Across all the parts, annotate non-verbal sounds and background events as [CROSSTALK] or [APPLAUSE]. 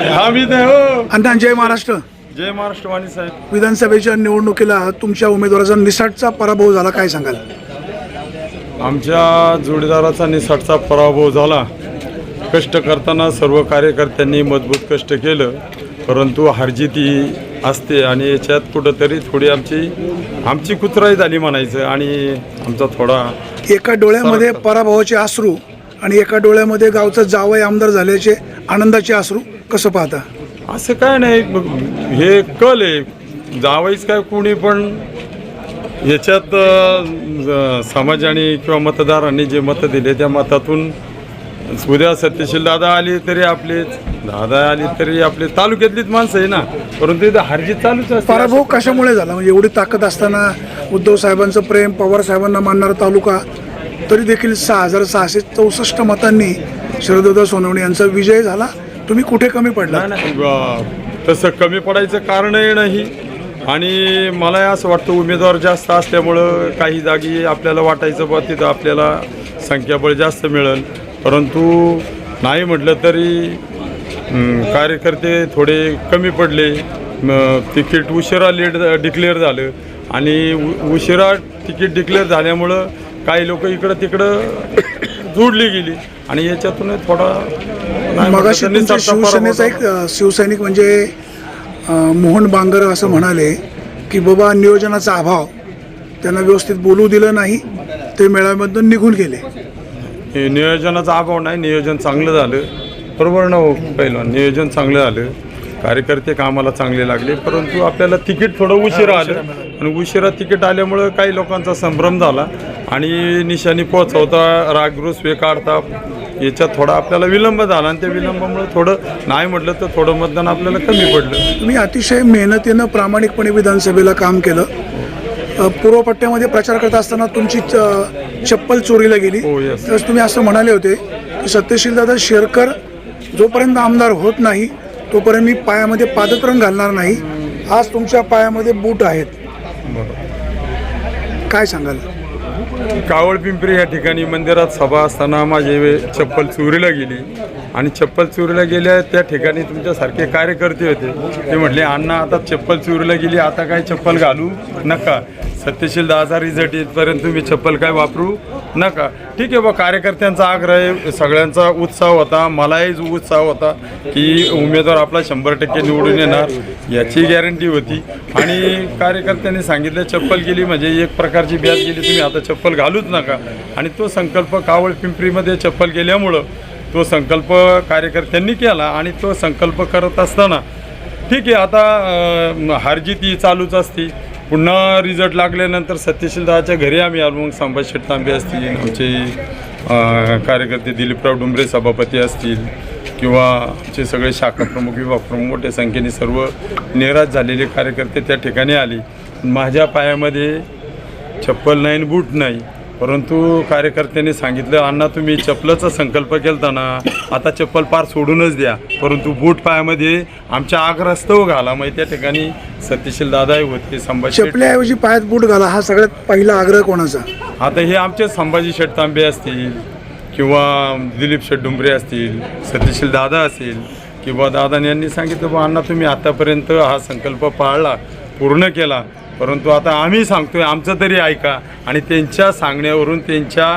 हा मी नाही हो. अण्णा जय महाराष्ट्र. जय महाराष्ट्र वाणी साहेब. विधानसभेच्या निवडणुकीला तुमच्या उमेदवाराचा निसाटचा पराभव झाला काय सांगाल? आमच्या जोडीदाराचा निसाटचा पराभव झाला. कष्ट करताना सर्व कार्यकर्त्यांनी मजबूत कष्ट केलं. परंतु हारजीती असते आणि याच्यात कुठंतरी थोडी आमची आमची कुचराई झाली म्हणायचं आणि आमचा थोडा एका डोळ्यामध्ये पराभवाचे अश्रू आणि एका डोळ्यामध्ये गावचा जावई आमदार झाल्याचे आनंदाचे अश्रू कसं पाहता? असं काय नाही हे कल आहे. जावायच काय कोणी पण याच्यात समाजाने किंवा मतदारांनी जे मतं दिले त्या मतातून उद्या सत्यशील दादा आली तरी आपलेच दादा आली तरी आपले. तालुक्यातलीच माणसं आहे ना परंतु इथं हारजीत चालूच असते. पराभव कशामुळे झाला? म्हणजे एवढी ताकद असताना उद्धव साहेबांचं प्रेम पवार साहेबांना मानणारा तालुका तरी देखील सहा हजार सहाशे चौसष्ट मतांनी शरददादा सोनवणे यांचा विजय झाला. तुम्ही कुठे कमी पडला नाही, तसं कमी पडायचं कारणही नाही. आणि मला असं वाटतं उमेदवार जास्त असल्यामुळं काही जागी आपल्याला वाटायचं बा तिथं आपल्याला संख्याबळ जास्त मिळेल. परंतु नाही म्हटलं तरी हं, कार्यकर्ते थोडे कमी पडले. म, तिकीट उशिरा लेट डिक्लेअर झालं. आणि उ- उशिरा तिकीट डिक्लेअर झाल्यामुळं काही लोक इकडं तिकडं जोडली गेली. आणि याच्यातून थोडा मगाशी तुमच्या पराभव शिवसेनेचा एक शिवसैनिक म्हणजे मोहन बांगर असं म्हणाले की बाबा नियोजनाचा अभाव. त्यांना व्यवस्थित बोलू दिलं नाही. ते मेळाव्यामधून निघून गेले. हे नियोजनाचा अभाव नाही नियोजन चांगलं झालं. बरोबर ना हो पहिलं नियोजन चांगलं झालं. कार्यकर्ते कामाला चांगले लागले परंतु आपल्याला तिकीट थोडं उशिरा आलं. आणि उशिरा तिकीट आल्यामुळं काही लोकांचा संभ्रम झाला आणि निशाणी पोहोचवता रागरुसवे काढता याच्यात थोडा आपल्याला विलंब झाला आणि त्या विलंबामुळे थोडं नाही म्हटलं तर थोडं मतदान आपल्याला कमी पडलं. तुम्ही अतिशय मेहनतीनं प्रामाणिकपणे विधानसभेला काम केलं. पूर्वपट्ट्यामध्ये प्रचार करत असताना तुमची चप्पल चोरीला गेली. हो. तर तुम्ही असं म्हणाले होते की सत्यशीलदादा शेरकर जोपर्यंत आमदार होत नाही तोपर्यंत मी पायामध्ये पादत्राण घालणार नाही. आज तुमच्या पायामध्ये बूट आहेत. काय सांगाल? कावळ पिंपरी या ठिकाणी मंदिरात सभा असताना माझी वे- चप्पल चोरीला गेली. आणि चप्पल चोरीला गेल्या त्या ठिकाणी तुमच्यासारखे कार्यकर्ते होते. ते म्हटले अण्णा आता चप्पल चोरीला गेली आता काय चप्पल घालू नका. सत्यशील दहा रिझल्ट येतपर्यंत तुम्ही चप्पल काय वापरू नका. ठीक आहे बा कार्यकर्त्यांचा आग्रह सगळ्यांचा उत्साह होता. मलाही उत्साह होता की उमेदवार आपला शंभर टक्के निवडून येणार याची गॅरंटी होती. आणि कार्यकर्त्यांनी सांगितलं चप्पल गेली म्हणजे एक प्रकारची ब्याज गेली तुम्ही आता चप्पल घालूच नका. आणि तो संकल्प कावळ पिंपरीमध्ये चप्पल गेल्यामुळं तो संकल्प कार्यकर्त्यांनी केला आणि तो संकल्प करत असताना ठीक आहे आता अं, हारजीत ही चालूच असती. पुन्हा रिझल्ट लागल्यानंतर सत्यशील दादाच्या घरी आम्ही आलो. मग संभाजी तांबे असतील आमचे कार्यकर्ते दिलीपराव डुंबरे सभापती असतील किंवा आमचे सगळे शाखा प्रमुख विभाग प्रमुख मोठ्या संख्येने सर्व निराश झालेले कार्यकर्ते त्या ठिकाणी आले. माझ्या पायामध्ये चप्पल नाही आणि बूट नाही. परंतु कार्यकर्त्यांनी सांगितलं अण्णा तुम्ही चप्पलचा संकल्प केलता ना आता चप्पल पार सोडूनच द्या. परंतु बूट पायामध्ये आमच्या आग्रस्तव घाला. मग त्या ठिकाणी सत्यशील दादाही होते संभाजी चपल्याऐवजी पायात बूट घाला हा सगळ्यात पहिला आग्रह कोणाचा? आता हे आमचे संभाजी शेठ तांबे असतील किंवा दिलीप शेठ डुंबरे असतील सत्यशील दादा असेल किंवा दादा यांनी सांगितलं बा अण्णा तुम्ही आतापर्यंत हा संकल्प पाळला पूर्ण केला परंतु आता आम्ही सांगतोय आमचं तरी ऐका. आणि त्यांच्या सांगण्यावरून त्यांच्या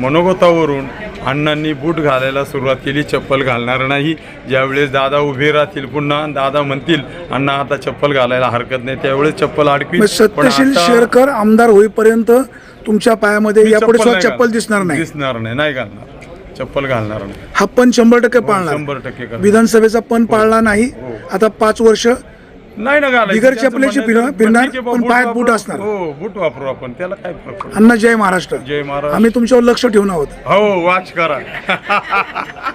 मनोगतावरून अण्णांनी बूट घालायला सुरुवात केली चप्पल घालणार नाही. ज्यावेळेस दादा उभे राहतील पुन्हा दादा म्हणतील अण्णा आता चप्पल घालायला हरकत नाही. त्यावेळेस चप्पल अडकवी सत्यशील शेरकर आमदार होईपर्यंत तुमच्या पायामध्ये यापुढे चप्पल. दिसणार नाही. दिसणार नाही नाही घालणार. चप्पल घालणार नाही. हा पण शंभर टक्के पाळणार. शंभर टक्के. विधानसभेचा पण पाळला नाही. आता पाच वर्ष नाही ना घालायचं. बिगर त्यांचं चपलेची म्हणणं फिरणार- आहे, फिरणार, ठीक आहे बा, पण बूट पायात वापरू. बूट असणार. हो बूट वापरू आपण. त्याला काय फरक पडतो अण्णा जय महाराष्ट्र. जय महाराज आम्ही तुमच्यावर लक्ष ठेवून आहोत. हो वाच करा. [LAUGHS]